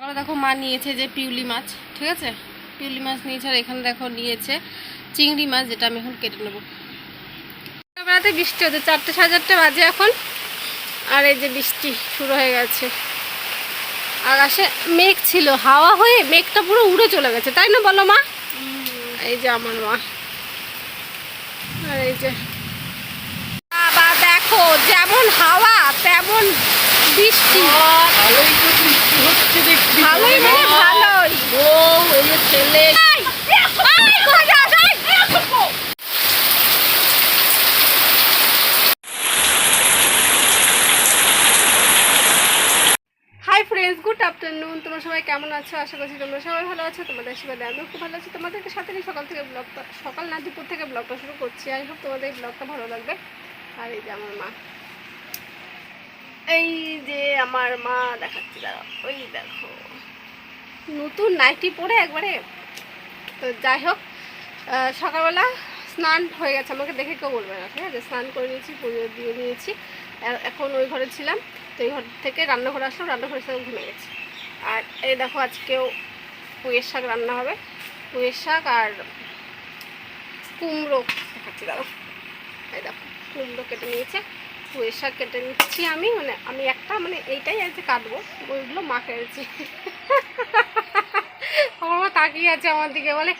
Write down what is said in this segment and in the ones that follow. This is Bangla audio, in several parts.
সকালে দেখো মা নিয়েছে যে পিউলি মাছ, ঠিক আছে? পিউলি মাছ নিয়েছে আর এখানে দেখো নিয়েছে চিংড়ি মাছ যেটা আমি এখন কেটে নেব। বেলাতে বৃষ্টি হচ্ছে, চারটে সাড়ে চারটে বাজে এখন। আর এই যে বৃষ্টি শুরু হয়ে গেছে। আকাশে মেঘ ছিল, হাওয়া হয়ে মেঘটা পুরো উড়ে চলে গেছে, তাই না বলো মা? এই যে আমার মা। আর এই যে বাবা, দেখো, যেমন হাওয়া, তেমন বৃষ্টি। ভালোই তো বৃষ্টি হচ্ছে দেখছি। ভালোই মানে ভালোই। ও এই ছেলে। ফ্রেন্ডস গুড আফটারনুন তোমরা সবাই কেমন আছো? আশা করছি তোমরা সবাই ভালো আছো। তোমাদের আশীর্বাদে আমিও খুব ভালো আছি। তোমাদেরকে সাথে নিয়ে সকাল থেকে ব্লগটা সকাল না দুপুর থেকে ব্লগটা শুরু করছি। আই হোপ তোমাদের এই ব্লগটা ভালো লাগবে। আর এই যে আমার মা। এই যে আমার মা দেখাচ্ছি, দাঁড়াও, ওই দেখো। নতুন নাইটি পরে একবারে, তো যাই হোক সকালবেলা স্নান হয়ে গেছে, আমাকে দেখে কেউ বলবে না, ঠিক আছে? স্নান করে নিয়েছি, পুজো দিয়ে নিয়েছি এখন ওই ঘরে ছিলাম, তো ওই ঘর থেকে রান্নাঘরে আসলাম রান্নাঘরের সাথে ঘুমে গেছি। আর এই দেখো, আজকেও পুঁয়ের শাক রান্না হবে। পুঁয়ের শাক আর কুমড়ো দেখাচ্ছি দাঁড়ো এই দেখো, কুমড়ো কেটে নিয়েছে। শাক কেটে নিচ্ছি আমি মানে আমি একটা মানে এইটাই আজকে কাটবো ওইগুলো মা কেটেছি আমার মা তাকিয়ে আছে আমার দিকে বলে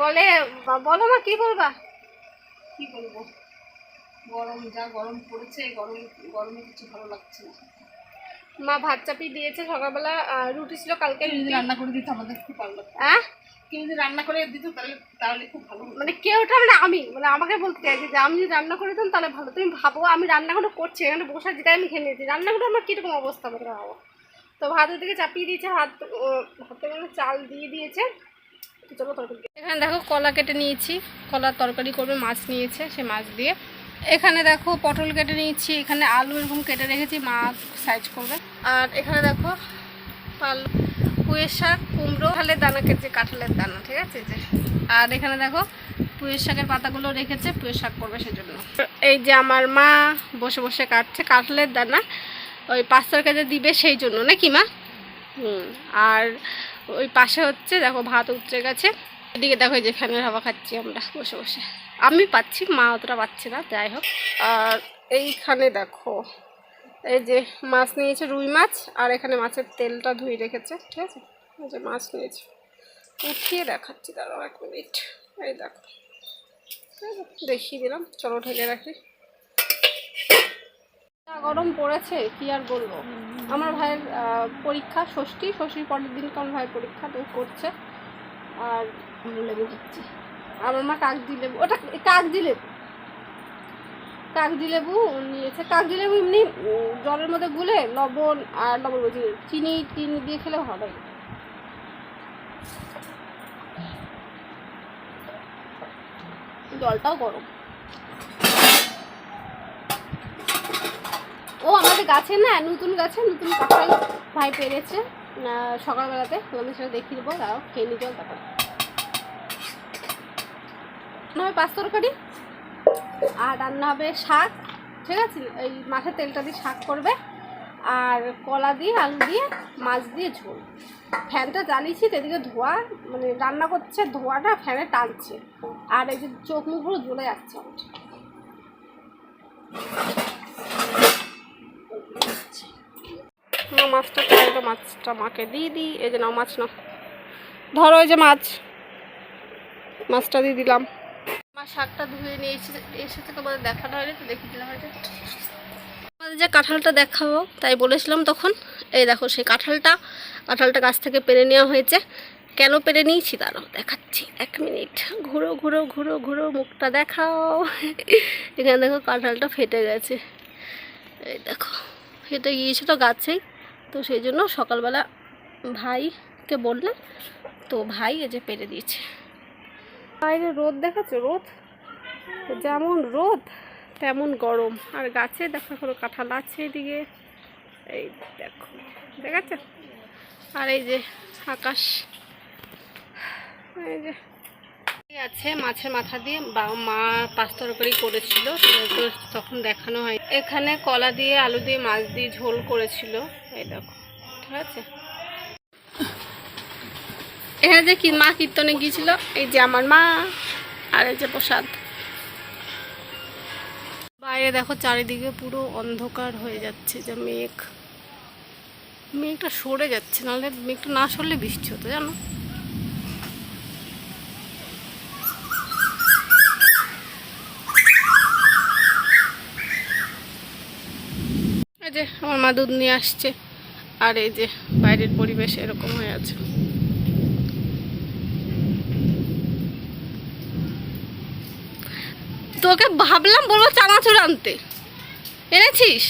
বলে "বা- বলো মা কি বলবা? কি বলব? গরম যা গরম পড়েছে গরম গরমে কিছু ভালো লাগছে না। মা ভাত চাপিয়ে দিয়েছে সকালবেলা রুটি ছিল কালকে রান্না করে দিতে আমাদের খুব ভালো লাগতো হ্যাঁ কেউ যদি রান্না করে দিত তাহলে তাহলে খুব ভালো হতো। মানে কেউটা মানে আমি মানে আমাকে বলতে চাইছি যে আমি যদি রান্না করে দিতাম তাহলে ভালো তুমি ভাবো আমি রান্নাগুলো করছি এখানে বসে তাই আমি খেয়ে নিয়েছি রান্নাগুলো আমার কীরকম অবস্থা হবে ভাবো তো ভাতের দিকে চাপিয়ে দিয়েছে মানে চাল দিয়ে দিয়েছে। চলো তরকারি এখানে দেখো কলা কেটে নিয়েছি কলার তরকারি করবে মাছ নিয়েছে সে মাছ দিয়ে। এখানে দেখো পটল কেটে নিয়েছি এখানে আলু এরকম কেটে রেখেছি মা সাইজ করবে। আর এখানে দেখো পাল পুঁয়ের শাক কুমড়ো, কাঁঠালের দানা কেটেছে কাঁঠালের দানা, ঠিক আছে? যে। আর এখানে দেখো পুঁয়ের শাকের পাতাগুলো রেখেছে পুঁয়ের শাক করবে সেজন্য। এই যে আমার মা বসে বসে কাটছে কাঁঠালের দানা, ওই পাঁচ তরকারিতে দিবে সেই জন্য, নাকি মা? হুম, আর ওই পাশে হচ্ছে, দেখো, ভাত উঠে গেছে। এদিকে দেখো, এই যে ফ্যানের হাওয়া খাচ্ছি আমরা বসে বসে। আমি পাচ্ছি, মা অতটা পাচ্ছে না, যাই হোক। আর এইখানে দেখো এই যে মাছ নিয়েছে রুই মাছ, আর এখানে মাছের তেলটা ধুয়ে রেখেছে, ঠিক আছে? এই যে মাছ নিয়েছে। উঠিয়ে দেখাচ্ছি, দাঁড়াও এক মিনিট। এই দেখো? দেখিয়ে দিলাম, চলো ঢেলে রাখি। গরম পড়েছে, কি আর বলব? আমার ভাইয়ের পরীক্ষা, ষষ্ঠী, ষষ্ঠীর পরের দিন আমার ভাইয়ের পরীক্ষা তো করছে। আর লেবু হচ্ছে আমার মা কাগজি লেবু ওটা কাগজি লেবু কাগজি লেবু নিয়েছে। কাগজি লেবু এমনি জলের মধ্যে গুলে লবণ আর লবণ বলছি, চিনি চিনি দিয়ে খেলে ভালো লাগে জলটাও গরম। ও, আমাদের গাছে না, নতুন গাছে নতুন কাঁঠাল ভাই পেরেছে। সকালবেলাতে আমি সেটা দেখিয়ে দেবো দাও খেয়ে নিতে তারপর। না হয় পাঁচ তরকারি। আর রান্না হবে শাক, ঠিক আছে? এই মাছের তেলটা দিয়ে শাক করবে। আর কলা দিয়ে, আলু দিয়ে, মাছ দিয়ে ঝোল। ফ্যানটা জ্বালিয়েছি এদিকে ধোয়া মানে রান্না করছে, ধোয়াটা ফ্যানে টানছে। আর এই যে চোখ মুখগুলো জ্বলে যাচ্ছে মাছটা মাছটা মাকে দিয়ে দিই। এই যে নাও, মাছ না ধরো, এই যে মাছ। মাছটা দিয়ে দিলাম। আমার শাকটা ধুয়ে নিয়ে এসে এসেছে, তোমাদের দেখানো হয়নি, তো দেখিয়ে দিলাম হয়তো আমাদের যে কাঁঠালটা দেখাবো, তাই বলেছিলাম তখন, এই দেখো সেই কাঁঠালটা কাঁঠালটা গাছ থেকে পেরে নেওয়া হয়েছে। কেন পেরে নিয়েছি? তারও দেখাচ্ছি, এক মিনিট। ঘুরো ঘুরো ঘুরো ঘুরো, মুখটা দেখাও। এখানে দেখো কাঁঠালটা ফেটে গেছে। এই দেখো, ফেটে গিয়েছিল গাছেই। তো সেই জন্য সকালবেলা ভাইকে বললে তো ভাই এই যে পেরে দিয়েছে। বাইরে রোদ দেখাচ্ছ, রোদ? যেমন রোদ, তেমন গরম। আর গাছে দেখো কোনো কাঁঠাল আছে এদিকে। এই দেখো, দেখাচ্ছে? আর এই যে আকাশ। এই যে আছে মাছের মাথা দিয়ে মা পাঁচ তরকারি করেছিল তখন দেখানো হয় এখানে কলা দিয়ে, আলু দিয়ে, মাছ দিয়ে ঝোল করেছিল। এই দেখো, ঠিক আছে? এখানে যে মা কীর্তনে গিয়েছিল, এই যে আমার মা আর এই যে প্রসাদ। বাইরে দেখো চারিদিকে পুরো অন্ধকার হয়ে যাচ্ছে যে মেঘ। মেঘটা সরে যাচ্ছে, নাহলে মেঘটা না সরলে বৃষ্টি হতো, জানো? এই যে আমার মা দুধ নিয়ে আসছে, আর এই যে বাইরের পরিবেশ এরকম হয়ে আছে। তোকে ভাবলাম বলব চানাচুর আনতে। এনেছিস?